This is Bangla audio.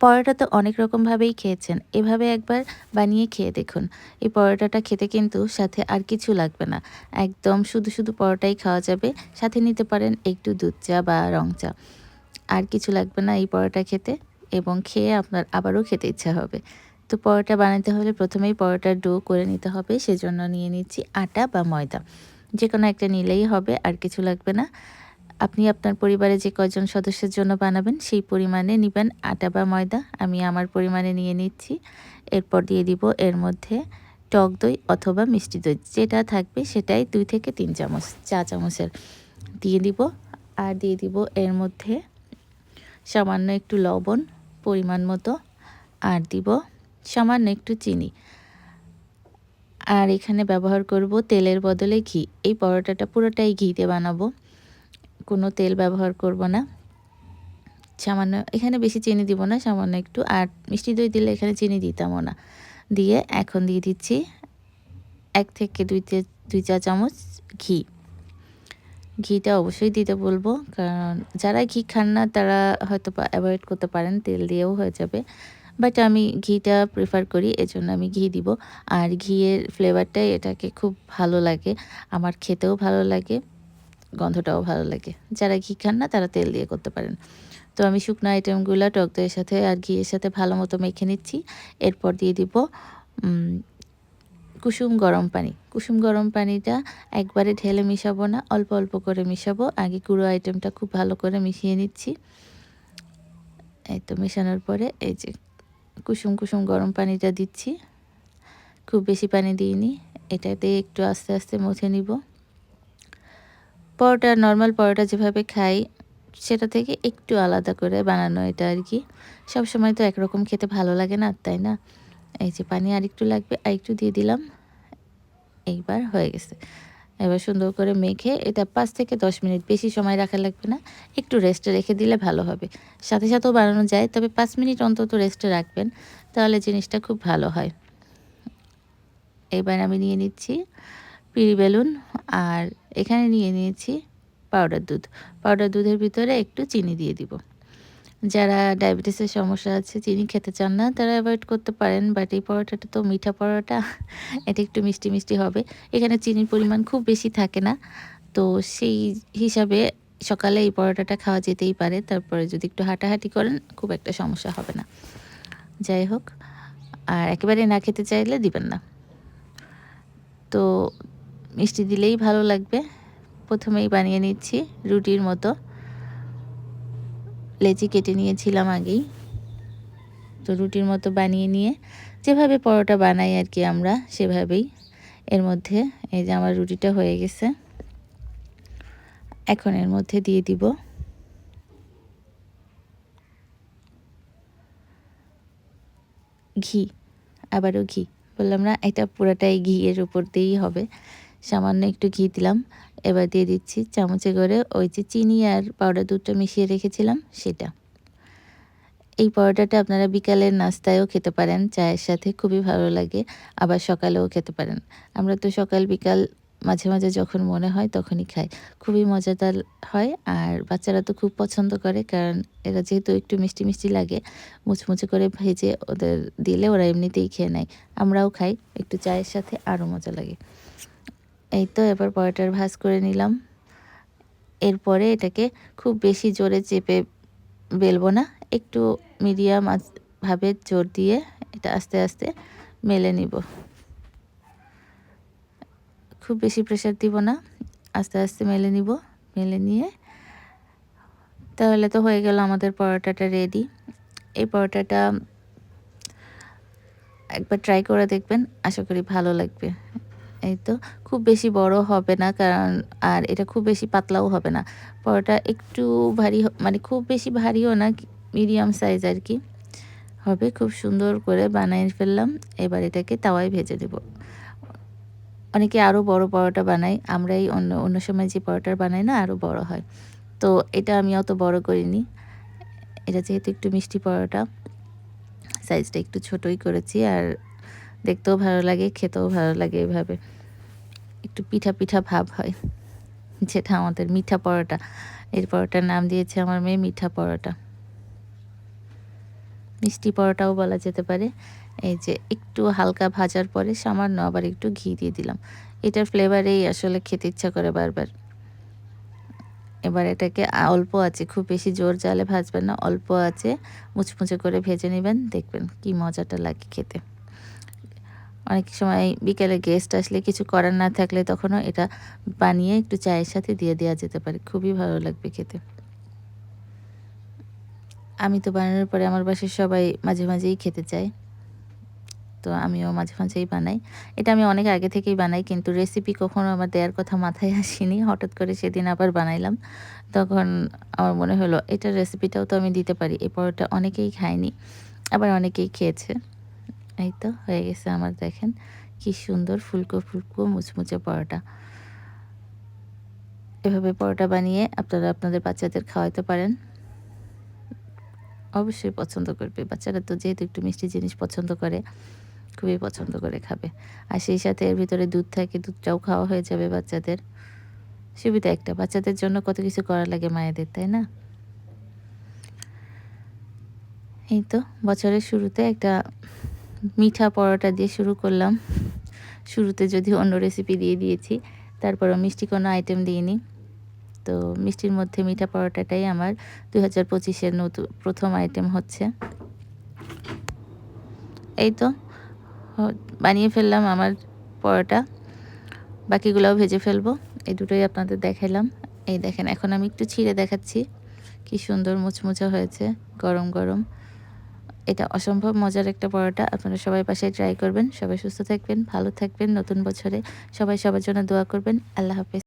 পরোটা তো অনেক রকমভাবেই খেয়েছেন। এভাবে একবার বানিয়ে খেয়ে দেখুন। এই পরোটাটা খেতে কিন্তু সাথে আর কিছু লাগবে না। একদম শুধু শুধু পরোটাই খাওয়া যাবে। সাথে নিতে পারেন একটু দুধ চা বা রং চা। আর কিছু লাগবে না এই পরোটা খেতে এবং খেয়ে আপনার আবারও খেতে ইচ্ছা হবে। তো পরোটা বানাতে হলে প্রথমেই পরোটার ডো করে নিতে হবে। সেজন্য নিয়ে নিচ্ছি আটা বা ময়দা। যে কোনো একটা নিলেই হবে, আর কিছু লাগবে না। আপনি আপনার পরিবারে যে কজন সদস্যের জন্য বানাবেন, সেই পরিমাণে নেবেন আটা বা ময়দা। আমি আমার পরিমাণে নিয়ে নিচ্ছি। এরপর দিয়ে দিব এর মধ্যে টক দই অথবা মিষ্টি দই। যেটা থাকবে সেটাই দুই থেকে তিন চামচ, চা চামচের। দিয়ে দিব আর দিয়ে দিব এর মধ্যে সামান্য একটু লবণ পরিমাণ মতো আর দিব সামান্য একটু চিনি। আর এখানে ব্যবহার করব তেলের বদলে ঘি। এই পরোটাটা পুরোটাই ঘিতে বানাবো। কোনো তেল ব্যবহার করব না। সামান্য, এখানে বেশি চিনি দিব না, সামান্য একটু। আর মিষ্টি দই দিলে এখানে চিনি দিতামও না। দিয়ে এখন দিয়ে দিচ্ছি এক থেকে দুই দুই চা চামচ ঘি। ঘিটা অবশ্যই দিতে বলব, কারণ যারা ঘি খান না, তারা হয়তো অ্যাভয়েড করতে পারেন, তেল দিয়েও হয়ে যাবে। বাট আমি ঘিটা প্রেফার করি, এজন্য আমি ঘি দিব। আর ঘিয়ের ফ্লেভারটাই এটাকে খুব ভালো লাগে, আমার খেতেও ভালো লাগে। গন্ধটাও ভালো লাগে। যারা ঘি খান না, তারা তেল দিয়ে করতে পারেন। তো আমি শুকনো আইটেমগুলো টক দইয়ের সাথে আর ঘিয়ের সাথে ভালো মতো মেখে নিচ্ছি। এরপর দিয়ে দিব কুসুম গরম পানি। কুসুম গরম পানিটা একবারে ঢেলে মিশাবো না, অল্প অল্প করে মিশাবো। আগে গুঁড়ো আইটেমটা খুব ভালো করে মিশিয়ে নিচ্ছি। এই তো মেশানোর পরে এই যে কুসুম কুসুম গরম পানিটা দিচ্ছি। খুব বেশি পানি দিইনি। এটাতে একটু আস্তে আস্তে মুছে নিব। পরোটা নর্মাল পরোটা যেভাবে খাই, সেটা থেকে একটু আলাদা করে বানানো এটা আর কি। সবসময় তো একরকম খেতে ভালো লাগে না, তাই না? এই যে পানি আর একটু লাগবে আর একটু দিয়ে দিলাম। এইবার হয়ে গেছে। এবার সুন্দর করে মেখে এটা পাঁচ থেকে দশ মিনিট বেশি সময় রাখা লাগবে না, একটু রেস্টে রেখে দিলে ভালো হবে। সাথে সাথেও বানানো যায়, তবে পাঁচ মিনিট অন্তত রেস্টে রাখবেন, তাহলে জিনিসটা খুব ভালো হয়। এবার আমি নিয়ে নিচ্ছি পিড়ি বেলুন। আর এখানে নিয়ে নিয়েছি পাউডার দুধ। পাউডার দুধের ভিতরে একটু চিনি দিয়ে দিব। যারা ডায়াবেটিসের সমস্যা আছে, চিনি খেতে চান না, তারা অ্যাভয়েড করতে পারেন বাট এই পরোটাটা তো মিঠা পরোটা, এটা একটু মিষ্টি মিষ্টি হবে। এখানে চিনির পরিমাণ খুব বেশি থাকে না, তো সেই হিসাবে সকালে এই পরোটাটা খাওয়া যেতেই পারে। তারপরে যদি একটু হাঁটাহাঁটি করেন, খুব একটা সমস্যা হবে না। যাই হোক, আর একেবারে না খেতে চাইলে দিবেন না। তো মিষ্টি দিলেই ভালো লাগবে। প্রথমেই বানিয়ে নিচ্ছি রুটির মতো। লেচি কেটে নিয়েছিলাম আগেই। তো রুটির মতো বানিয়ে নিয়ে যেভাবে পরোটা বানাই আর কি আমরা, সেভাবেই। এর মধ্যে এই যে আমার রুটিটা হয়ে গেছে। এখন এর মধ্যে দিয়ে দিব ঘি। আবারও ঘি। বললাম না, এটা পুরোটাই ঘি এর উপর দিয়েই হবে। সামান্য একটু ঘি দিলাম। এবার দিয়ে দিচ্ছি চামচে করে ওই যে চিনি আর পাউডার দুধটা মিশিয়ে রেখেছিলাম, সেটা। এই পরোটাটা আপনারা বিকালের নাস্তায়ও খেতে পারেন, চায়ের সাথে খুবই ভালো লাগে, আবার সকালেও খেতে পারেন। আমরা তো সকাল বিকাল মাঝে মাঝে যখন মনে হয় তখনই খাই। খুবই মজাদার হয় আর বাচ্চারা তো খুব পছন্দ করে, কারণ এরা যেহেতু একটু মিষ্টি মিষ্টি লাগে, মুচমুচে করে ভেজে ওদের দিলে ওরা এমনিতেই খেয়ে নেয়। আমরাও খাই, একটু চায়ের সাথে আরও মজা লাগে। এই তো এবার পরোটার ভাজ করে নিলাম। এরপরে এটাকে খুব বেশি জোরে চেপে বেলবো না, একটু মিডিয়াম ভাবে জোর দিয়ে এটা আস্তে আস্তে মেলে নিব। খুব বেশি প্রেশার দিব না, আস্তে আস্তে মেলে নিব, মেলে নিয়ে। তাহলে তো হয়ে গেল আমাদের পরোটাটা রেডি এই পরোটাটা একবার ট্রাই করে দেখবেন, আশা করি ভালো লাগবে। এই তো, খুব বেশি বড় হবে না, কারণ আর এটা খুব বেশি পাতলাও হবে না। পরোটা একটু ভারী মানে খুব বেশি ভারীও না, মিডিয়াম সাইজ আর কি। হবে, খুব সুন্দর করে বানিয়ে ফেললাম, এবার এটাকে তাওয়ায় ভেজে দেব। অনেকে আরও বড় পরোটা বানাই আমরাই অন্য অন্য সময় যে পরোটা বানাই না আরও বড় হয়। তো এটা আমি অত বড় করিনি। এটা যেহেতু একটু মিষ্টি পরোটা, সাইজটা একটু ছোটই করেছি, আর দেখতেও ভালো লাগে, খেতেও ভালো লাগে এভাবে। একটু পিঠা পিঠা ভাব হয়, যেটা আমাদের মিঠা পরোটা। এর পরোটার নাম দিয়েছে আমার মেয়ে মিঠা পরোটা। মিষ্টি পরোটাও বলা যেতে পারে। এই যে একটু হালকা ভাজার পরে সামান্য আবার একটু ঘি দিয়ে দিলাম। এটার ফ্লেভারেই আসলে খেতে ইচ্ছা করে বারবার। এবার এটাকে অল্প আছে, খুব বেশি জোর জালে ভাজবেন না, অল্প আছে। মুচমুচে করে ভেজে নেবেন, দেখবেন কি মজাটা লাগে খেতে। অনেক সময় বিকেলে গেস্ট আসলে কিছু করার না থাকলে তখনও এটা বানিয়ে একটু চায়ের সাথে দিয়ে দেওয়া যেতে পারে। খুবই ভালো লাগবে খেতে। আমি তো বানানোর পরে আমার বাসায় সবাই মাঝে মাঝেই খেতে চায়। তো আমিও মাঝে মাঝেই বানাই। এটা আমি অনেক আগে থেকেই বানাই কিন্তু রেসিপি কখনো আমার দেওয়ার কথা মাথায় আসেনি। হঠাৎ করে সেদিন আবার বানাইলাম। তখন আমার মনে হলো এটার রেসিপিটাও তো আমি দিতে পারি। এই পরোটা অনেকেই খায়নি, আবার অনেকেই খেয়েছে। এই তো, হয়ে গেছে আমার, দেখেন কি সুন্দর ফুলকো ফুলকো মুচমুচে পরোটা। এভাবে পরোটা বানিয়ে আপনারা আপনাদের বাচ্চাদের খাওয়াতে পারেন। অবশ্যই পছন্দ করবে। বাচ্চারা তো যেহেতু একটু মিষ্টি জিনিস পছন্দ করে, খুবই পছন্দ করে খাবে। আর সেই সাথে এর ভিতরে দুধ থাকে, দুধটাও খাওয়া হয়ে যাবে বাচ্চাদের। সুবিধা একটা, বাচ্চাদের জন্য কত কিছু করা লাগে মায়েদের, তাই না? এই তো, বছরের শুরুতে একটা মিঠা পরোটা দিয়ে শুরু করলাম। শুরুতে যদি অন্য রেসিপি দিয়ে দিয়েছি, তারপরও মিষ্টি কোনো আইটেম দিইনি। তো মিষ্টির মধ্যে মিঠা পরোটাটাই আমার দু হাজার পঁচিশের নতুন প্রথম আইটেম হচ্ছে। এই তো বানিয়ে ফেললাম আমার পরোটা। বাকিগুলোও ভেজে ফেলব, এই দুটোই আপনাদের দেখালাম। এই দেখেন, এখন আমি একটু ছিঁড়ে দেখাচ্ছি। কি সুন্দর মুচমুচা হয়েছে, গরম গরম। এটা অসম্ভব মজার একটা পরোটা। আপনারা সবাই পাশে ট্রাই করবেন। সবাই সুস্থ থাকবেন, ভালো থাকবেন। নতুন বছরে সবাই সবার জন্য দোয়া করবেন। আল্লাহ হাফেজ।